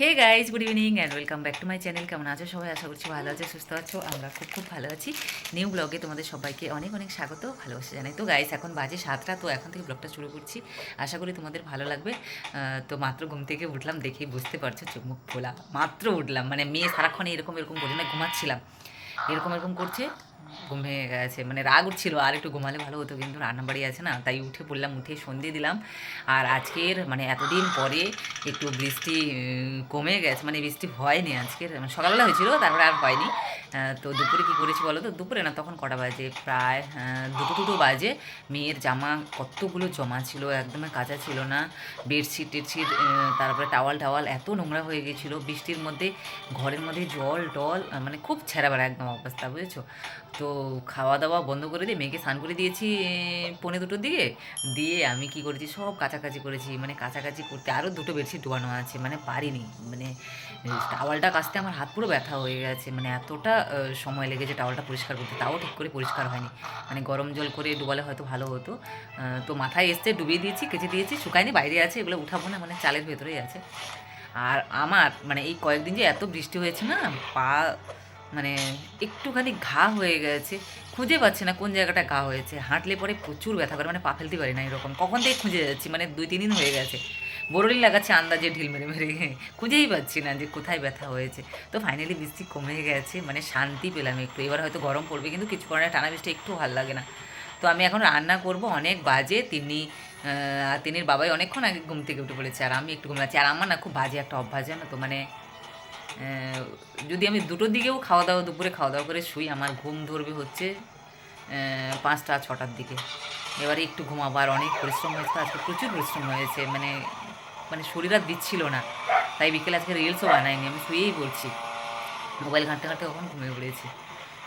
Hey guys good evening and welcome back to my channel কেমন আছো সবাই? আশা করছি ভালো আছে, সুস্থ আছো। আমরা খুব খুব ভালো আছি। নিউ ব্লগে তোমাদের সবাইকে অনেক অনেক স্বাগত, ভালোবাসা জানাই। তো গাইজ এখন বাজে সাতটা, তো এখন থেকে ব্লগটা শুরু করছি। আশা করি তোমাদের ভালো লাগবে। তো মাত্র ঘুম থেকে উঠলাম, দেখেই বুঝতে পারছ, চোখ মুখ খোলা। মাত্র উঠলাম মানে মেয়ে সারাক্ষণ এরকম এরকম করে না, ঘুমাচ্ছিলাম। এরকম এরকম করছে। ঘুম ভেঙে গেছে। মানে রাগ উঠছিল, আর একটু ঘুমালে ভালো হতো, কিন্তু রান্না বাড়ি আছে না, তাই উঠে পড়লাম, উঠে সন্ধে দিলাম। আর আজকের মানে এতদিন পরে একটু বৃষ্টি কমে গেছে মানে বৃষ্টি হয়নি আজকের মানে সকালবেলা হয়েছিল, তারপরে আর হয়নি। তো দুপুরে কী করেছি বলো তো? দুপুরে না, তখন কটা বাজে? প্রায় দুটো দুটো বাজে। মেয়ের জামা কতগুলো জমা ছিল একদমই কাঁচা ছিল না। বেডশিট, টেডশিট তারপরে টাওয়াল টাওয়াল এত নোংরা হয়ে গেছিল। বৃষ্টির মধ্যে, ঘরের মধ্যে জল, টল মানে খুব ছেঁড়া বেড়া একদম অবস্থা, বুঝেছ? তো খাওয়া দাওয়া বন্ধ করে দিয়ে মেয়েকে স্নান করে দিয়েছি এ, পৌনে দুটোর দিকে। দিয়ে আমি কি করেছি? সব কাছাকাছি করেছি। মানে কাছাকাছি করতে আরও দুটো বেডশিট ডোবানো আছে। মানে পারিনি। মানে টাওয়ালটা কাচতে আমার হাত পুরো ব্যথা হয়ে গেছে। মানে এতটা সময় লেগেছে টাওয়ালটা পরিষ্কার করতে। তাও ঠিক করে পরিষ্কার হয়নি। মানে গরম জল করে ডুবালে হয়তো ভালো হতো। তো মাথায় এসছে ডুবিয়ে দিয়েছি কেচে দিয়েছি শুকায়নি বাইরে আছে। এগুলো উঠাবো না। মানে চালের ভেতরেই আছে। আর আমার মানে এই কয়েকদিন যে এত বৃষ্টি হয়েছে না পা মানে একটুখানি ঘা হয়ে গেছে। খুঁজে পাচ্ছি না কোন জায়গাটা ঘা হয়েছে। হাঁটলে পরে প্রচুর ব্যথা করে মানে পা ফেলতে পারি না এরকম। কখন থেকে খুঁজে যাচ্ছি? মানে দুই, তিন দিন হয়ে গেছে। বরলি লাগাচ্ছে আন্দাজে ঢিল মেরে মেরে। খুঁজেই পাচ্ছি না যে কোথায় ব্যথা হয়েছে। তো ফাইনালি বৃষ্টি কমে গেছে মানে শান্তি পেলাম একটু। এবার হয়তো গরম পড়বে, কিন্তু কিছু কারণে টানা বৃষ্টি একটু ভালো লাগে না। তো আমি এখন রান্না করব অনেক বাজে। তিনি তিনির বাবাই অনেকক্ষণ আগে ঘুম থেকে উঠে পড়েছে, আর আমি একটু ঘুমাচ্ছি আর আমার না খুব বাজে একটা অভ্যাস, জানো তো? মানে যদি আমি দুটোর দিকেও খাওয়া দাওয়া, দুপুরে খাওয়া দাওয়া করে শুই, আমার ঘুম ধরবে হচ্ছে পাঁচটা, ছটার দিকে। এবারে একটু ঘুমাবার অনেক পরিশ্রম হয়েছে, আজকে প্রচুর পরিশ্রম হয়েছে মানে মানে শরীর আর দিচ্ছিল না। তাই বিকেলে আজকে রিলসও বানায়নি আমি শুয়েই বলছি মোবাইল ঘাঁটতে ঘাঁটতে কখন ঘুমিয়ে পড়েছি।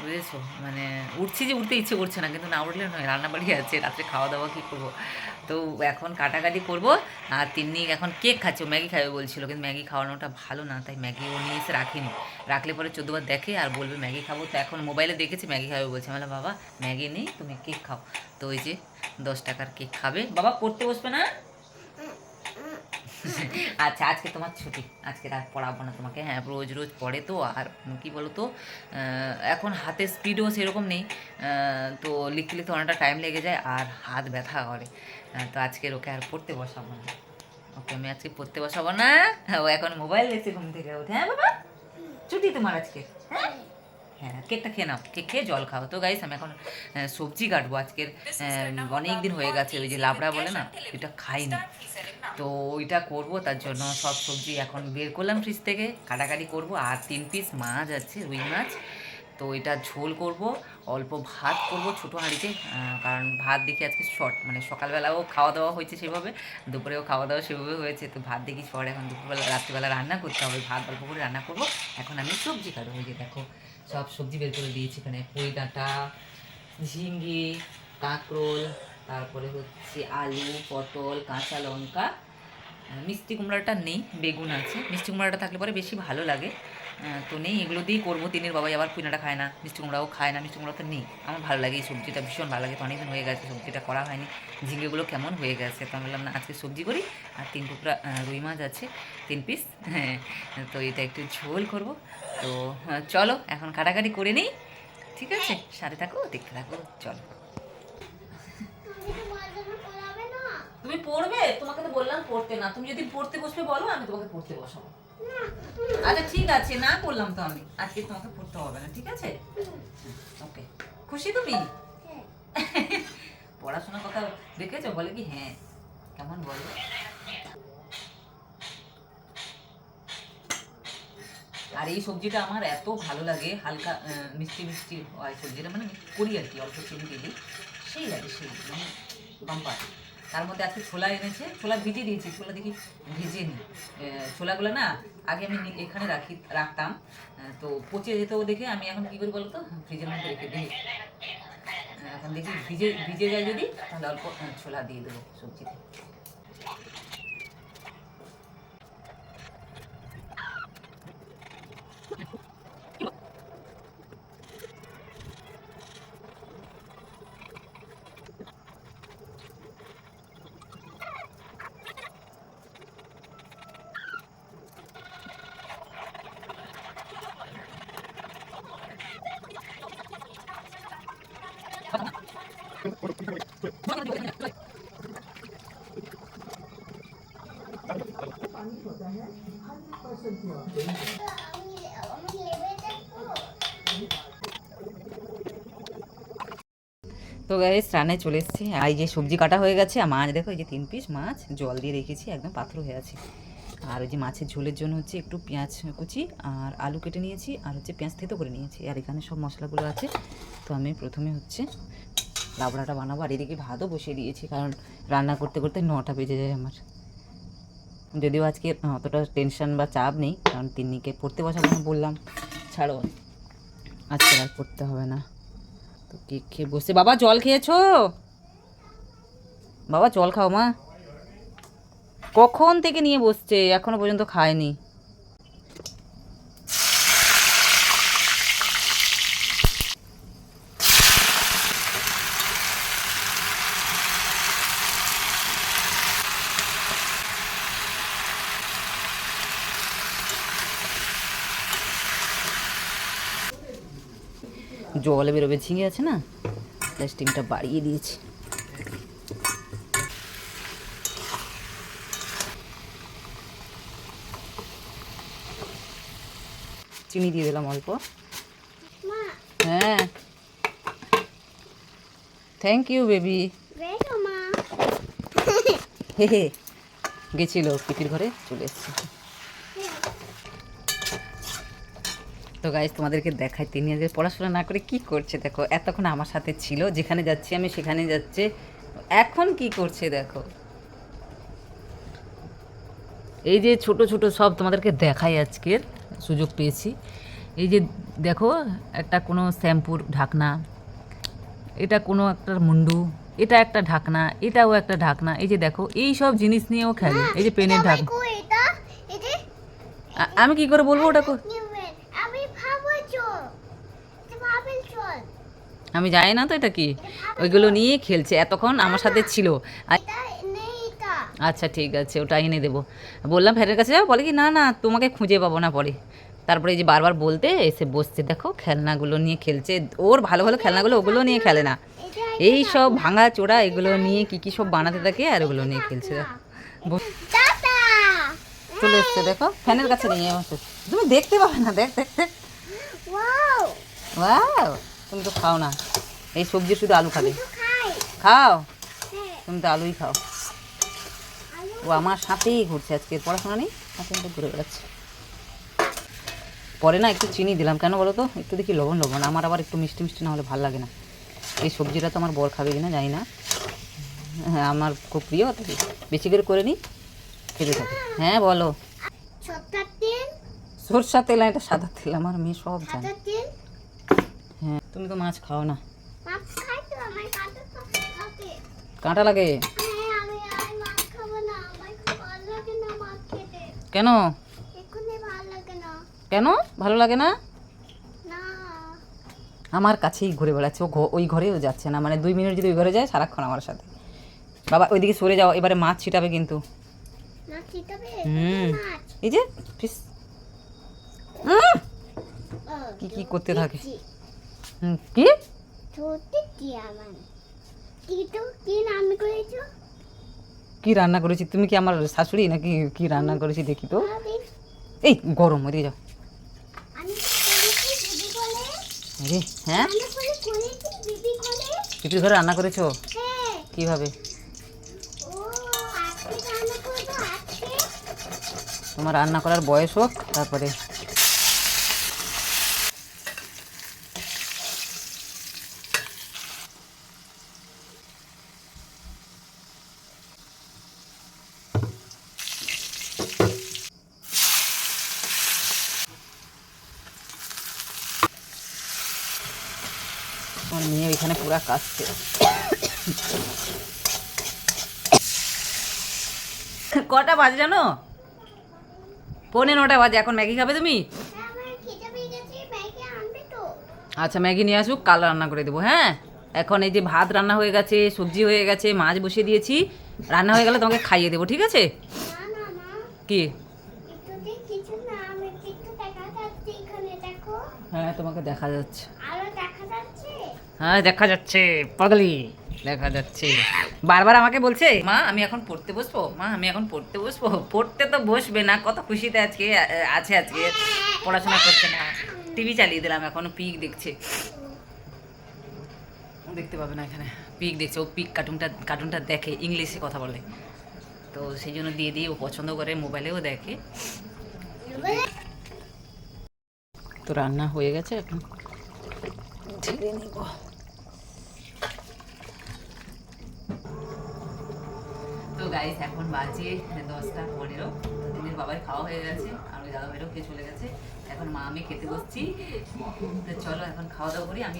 বুঝেছ? মানে উঠছি যে উঠতে ইচ্ছে করছে না কিন্তু না উঠলে নয় রান্নাবাড়ি আছে রাত্রে খাওয়া দাওয়া কী করব? তো এখন কাটাকাটি করব আর তিন্নি এখন কেক খাচ্ছে ম্যাগি খাবে বলছিল কিন্তু ম্যাগি খাওয়ানোটা ভালো না তাই ম্যাগি ও নিয়ে এসে রাখিনি। রাখলে পরে চোদ্দবার দেখে আর বলবে ম্যাগি খাব তো এখন মোবাইলে দেখেছি ম্যাগি খাবে বলছে। বললাম, বাবা ম্যাগি নেই তুমি কেক খাও। তো ওই যে দশ টাকার কেক খাবে। বাবা পড়তে বসবে না? আচ্ছা আজকে তোমার ছুটি। আজকে রাত পড়াবো না তোমাকে। হ্যাঁ রোজ রোজ পড়ে তো, আর কি বলো তো এখন হাতে স্পিডও সেরকম নেই। তো লিখতে লিখতে অনেকটা টাইম লেগে যায়, আর হাত ব্যথা করে। তো আজকে ওকে আর পড়তে বসাবো না। ওকে আমি আজকে পড়তে বসাবো না। ও এখন মোবাইল দেখছে ঘুম থেকে উঠে হ্যাঁ বাবা? ছুটি তোমার আজকে হ্যাঁ? হ্যাঁ কেকটা খেয়ে নাও কেক খেয়ে জল খাও। তো গাইস আমি এখন সবজি কাটবো আজকের অনেক দিন হয়ে গেছে ওই যে লাবড়া বলে না এটা খাইনি। তো ওইটা করব তার জন্য সব সবজি এখন বের করলাম ফ্রিজ থেকে কাটাকাটি করব আর তিন পিস মাছ আছে রুই মাছ। তো এটা ঝোল করব অল্প ভাত করব ছোটো হাঁড়িতে কারণ ভাত দেখি আজকে শর্ট মানে সকালবেলাও খাওয়া দাওয়া হয়েছে সেভাবে দুপুরেও খাওয়া দাওয়া সেভাবে হয়েছে তো ভাত দেখি শর্ট এখন দুপুরবেলা রাত্রিবেলা রান্না করতে হবে ভাত অল্প করে রান্না করব। এখন আমি সবজি কাটবো ওই যে দেখো। সব সবজি বের করে দিয়েছি এখানে পুঁই ডাঁটা, ঝিঙ্গে, কাঁকরোল, তারপরে হচ্ছে আলু, পটল, কাঁচা লঙ্কা। মিষ্টি কুমড়াটা নেই, বেগুন আছে। মিষ্টি কুমড়াটা থাকলে পরে বেশি ভালো লাগে। তো নেই, এগুলো দিয়েই করব। তিনের বাবাই আবার পুইনাটা খায় না, মিষ্টি কুমড়াও খায় না। মিষ্টি কুমড়া তো নেই। আমার ভালো লাগে এই সবজিটা, ভীষণ ভালো লাগে। তো অনেকদিন হয়ে গেছে, সবজিটা করা হয়নি। ঝিঙ্গেগুলো কেমন হয়ে গেছে? তো আমি বললাম না, আজকে সবজি করি। আর তিন টুকরা রুই মাছ আছে, তিন পিস হ্যাঁ তো এটা একটু ঝোল করব। তো চলো এখন কাটাকাটি করে নিই। ঠিক আছে? সাথে থাকো দেখতে থাকো চলো। তুমি পড়বে? তোমাকে তো বললাম পড়তে না। তুমি যদি পড়তে বসবে বলো আমি তোমাকে পড়তে বসাবো। আচ্ছা ঠিক আছে না করলাম তো আমি। আজকে তোমাকে পড়তে হবে না ঠিক আছে? ওকে। খুশি তুমি? পড়াশোনার কথা দেখেছ? বলে কি হ্যাঁ। কেমন বলো? আর এই সবজিটা আমার এত ভালো লাগে, হালকা মিষ্টি মিষ্টি হয় সবজিটা মানে করি আর কি, অল্প চিনি দিলি সেই লাগে, সেই মানে বাম্পার তার মধ্যে আজকে ছোলা এনেছে, ছোলা ভিজে দিয়েছি, ছোলা দেখি ভিজে নি ছোলাগুলো না, আগে আমি এখানে রাখি, রাখতাম। তো পচে যেত দেখে আমি এখন কী করি বলো তো ফ্রিজের মধ্যে রেখে দিই। এখন দেখি ভিজে ভিজে যায় যদি, তাহলে অল্প ছোলা দিয়ে দেবো সবজিতে। তো গাইস রান্নায় চলে এসেছি। এই যে সবজি কাটা হয়ে গেছে, আর মাছ দেখো, এই যে তিন পিস মাছ জল দিয়ে রেখেছি, একদম পাথর হয়ে আছে। আর ওই যে মাছের ঝোলের জন্য হচ্ছে একটু পেঁয়াজ কুচি আর আলু কেটে নিয়েছি, আর হচ্ছে পেঁয়াজ থেতো করে নিয়েছি। আর এখানে সব মশলাগুলো আছে। তো আমি প্রথমে হচ্ছে লাবড়াটা বানাবো, আর এদিকে ভাতও বসিয়ে দিয়েছি, কারণ রান্না করতে করতে নটা বেজে যায় আমার। যদিও আজকে অতটা টেনশন বা চাপ নেই, কারণ তিন্নিকে পড়তে বসাবো না বললাম, ছাড়ো। আজকে আর পড়তে হবে না। তো কেক খেয়ে বসে? বাবা, জল খেয়েছো? বাবা, জল খাও মা। কখন থেকে নিয়ে বসছে? এখনও পর্যন্ত খায়নি। জল বেরোবে ঝিঙে আছে না? তাই স্টিমটা বাড়িয়ে দিয়েছি। চিনি দিয়ে দিলাম অল্প। হ্যাঁ। Thank you baby hey hey. গেছিল পিপির ঘরে চলে এসছে। তো গাইজ তোমাদেরকে দেখাই তিনি আজকে পড়াশোনা না করে কি করছে দেখো এতক্ষণ আমার সাথে ছিল যেখানে যাচ্ছি আমি সেখানে যাচ্ছে। এখন কি করছে দেখো? এই যে ছোট ছোট সব তোমাদেরকে দেখাই আজকের সুযোগ পেয়েছি। এই যে দেখো একটা কোনো শ্যাম্পুর ঢাকনা এটা কোনো একটা মুন্ডু এটা একটা ঢাকনা এটাও একটা ঢাকনা এই যে দেখো এই সব জিনিস নিয়েও খেলে। এই যে পেনের ঢাকনা আমি কি করে বলব ওটা কো- আমি ভাবো চল ভাবেল চল আমি জানি না তো এটা কি। ওইগুলো নিয়ে খেলছে এতক্ষণ আমার সাথে ছিল। আচ্ছা ঠিক আছে ওটা এনে দেবো। বললাম ফ্যানের কাছে যাও বলে কি না না তোমাকে খুঁজে পাবো না পরে। তারপরে এই যে বারবার বলতে এসে বসছে দেখো খেলনাগুলো নিয়ে খেলছে। ওর ভালো ভালো খেলনাগুলো ওগুলো নিয়ে খেলে না। এই সব ভাঙা চোরা এগুলো নিয়ে কি কি সব বানাতে থাকে আর ওগুলো নিয়ে খেলছে। চলে এসছে দেখো ফ্যানের কাছে নিয়ে তুমি দেখতে পাবে না দেখ দেখ দেখ। ওয়াও ওয়াও তুমি তো খাও না। এই সবজি শুধু আলু খাবে। খাও? হ্যাঁ। তুমি তো আলুই খাও। ও আমার সাথেই ঘুরছে আজকে। পড়াশোনা নেই? সাথে ঘুরে বেড়াচ্ছে। পরে না একটু চিনি দিলাম। কেন বলো তো? একটু দেখি লবণ লবণ। আমার আবার একটু মিষ্টি মিষ্টি না হলে ভালো লাগে না। এই সবজিটা তো আমার বর খাবে কিনা জানি না। হ্যাঁ আমার খুব প্রিয়। বেশি করে করে নিই। খেতে থাকে। হ্যাঁ বলো। ছোট্ট তেল? সরষা তেল আর এটা সাদা তেল। আমার মেয়ে সব জানে। হ্যাঁ। তুমি তো মাছ খাও না। কাটা লাগে। হ্যাঁ কেন? কেন? ভালো লাগে না? আমার কাছেই ঘুরে বেড়াচ্ছে ও ওই ঘরেও যাচ্ছে না। মানে দুই মিনিট যদি ওই ঘরে যায় সারাক্ষণ আমার সাথে। বাবা ওইদিকে সরে যাও এবারে মাছ ছিটাবে কিন্তু। হুম। এই যে ফিস কি কি করতে থাকে? কি? কি রান্না করেছি? তুমি কি আমার শাশুড়ি নাকি কি রান্না করেছি দেখি তো? এই গরম ওইদিকে যাও। হ্যাঁ? পিপির ঘরে রান্না করেছ? হ্যাঁ। কীভাবে? তোমার রান্না করার বয়স হোক তারপরে আমার মেয়ে ওইখানে পুরা কাশছে কটা বাজে জানো? পৌনে নটা বাজে এখন ম্যাগি খাবে তুমি? আচ্ছা ম্যাগি নিয়ে আসুক কাল রান্না করে দেবো হ্যাঁ? এখন এই যে ভাত রান্না হয়ে গেছে সবজি হয়ে গেছে মাছ বসিয়ে দিয়েছি রান্না হয়ে গেলে তোমাকে খাইয়ে দেবো ঠিক আছে? কি? হ্যাঁ তোমাকে দেখা যাচ্ছে। হ্যাঁ দেখা যাচ্ছে, পাগলি। দেখা যাচ্ছে। বারবার আমাকে বলছে, মা, আমি এখন পড়তে বসবো? মা, আমি এখন পড়তে বসবো? পড়তে তো বসবে না, কত খুশিতে আজকে আছে আজকে। পড়াশোনা করছে না। টিভি চালিয়ে দিলাম, এখন পিক দেখছে। দেখতে পাবে না এখানে। পিক দেখছে, ও পিক কার্টুনটা কার্টুনটা দেখে, ইংলিশে কথা বলে। তো সেই জন্য দিয়ে দিয়ে ও পছন্দ করে, মোবাইলেও দেখে। তো রান্না হয়ে গেছে এখন। ছেড়ে নিব। তো গাইস এখন বাজে দশটা পনেরো। দিনের বাবার খাওয়া হয়ে গেছে, আর ওই দাদা ভাইরাও খেয়ে চলে গেছে। এখন মা, আমি খেতে বসছি। তো চলো, এখন খাওয়া দাওয়া করি, আমি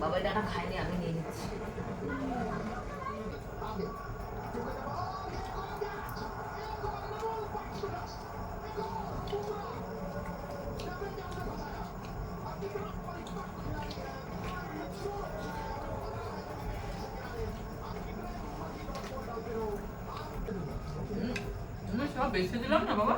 বাবার ডাটা খাইনি আমি নিয়ে নিচ্ছি। বেশি দিলাম না বাবা?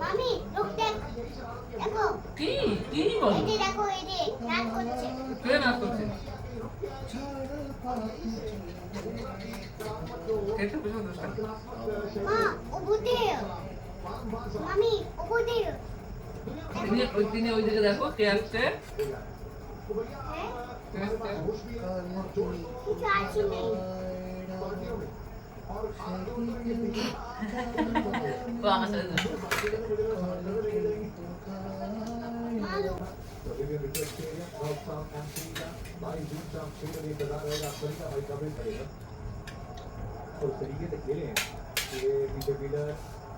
মামি লোক দেখ। দেখো। কি? কি বল? এই দেখো এই যে নাচ করছে। কে নাচ করছে? দিনে ওই দিনে ওই দিকে দেখো কে আসছে? কে আসছে কিছু আছে নেই ও আমার সাথে দুষ্টু। মা লোক उस तरीके से खेले हैं कि पीछे फील्डर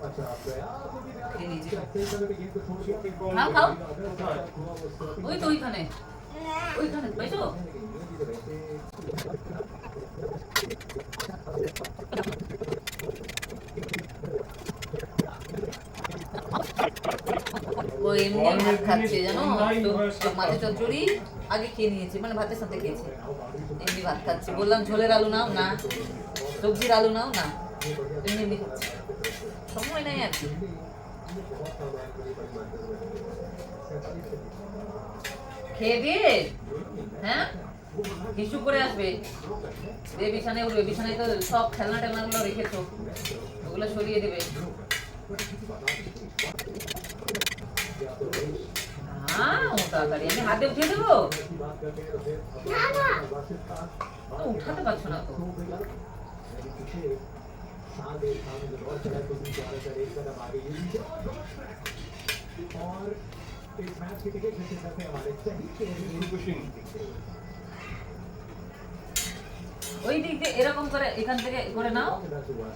अच्छा आप गया খেয়ে নিয়েছি সব। सही समय पे गेंद को छोड़ दिया খাও খাও अगर हुआ वो स्टॉपिंग ওই তো ওইখানে ওইখানে পাইছো ও এমনি ভাত খাচ্ছে জানো তো তো মাছের চচ্চড়ি আগে খেয়ে নিয়েছে মানে ভাতের সাথে খেয়েছে। এমনি ভাত খাচ্ছি। বললাম, ঝোলের আলু নাও না, সবজির আলু নাও না, এমনি এমনি খাচ্ছে। সময় নাই আর কি। খেয়ে দিয়ে হ্যাঁ? কিছু করে আসবে। দিয়ে বিছানায় উঠবে, বিছানায় তো সব খেলনা টেলনাগুলো রেখেছো, ওগুলো সরিয়ে দেবে। হ্যাঁ ও তাড়াতাড়ি আমি হাতে উঠিয়ে দেবো না না ও, উঠাতে পারছো না তো और इस मैच की टिकट जिसके साथ हमारे सही के ওই দিক দিয়ে এরকম করে এখান থেকে করে নাও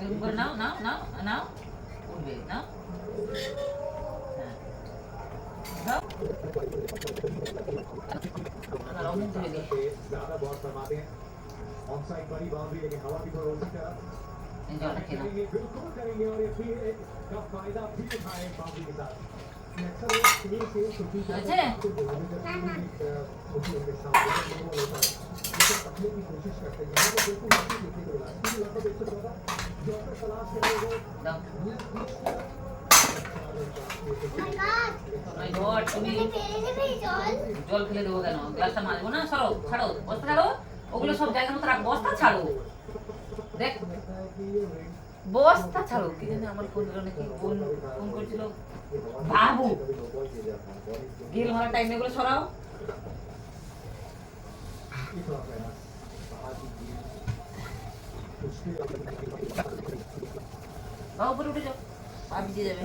এরকম করে নাও নাও নাও নাও উঠবে নাও बिल्कुल करेंगे और ये का फ़ायदा भी उठाए बाउंड्री के साथ कोशिश करते हैं জল ফেলে দেবো কেন? গ্লাসটা মাজবো না? সরো, ছাড়ো, বস্তা ছাড়ো। ওগুলো সব জায়গা মতো রাখ বস্তা ছাড়ো। দেখ, বস্তা ছাড়ো। কি জানি আমার ফোন দিল নাকি ফোন ফোন করছিল। বাবু, গিল মারা টাইম এগুলো সরাও। বা উপরে উঠে যাও। পা যাবে।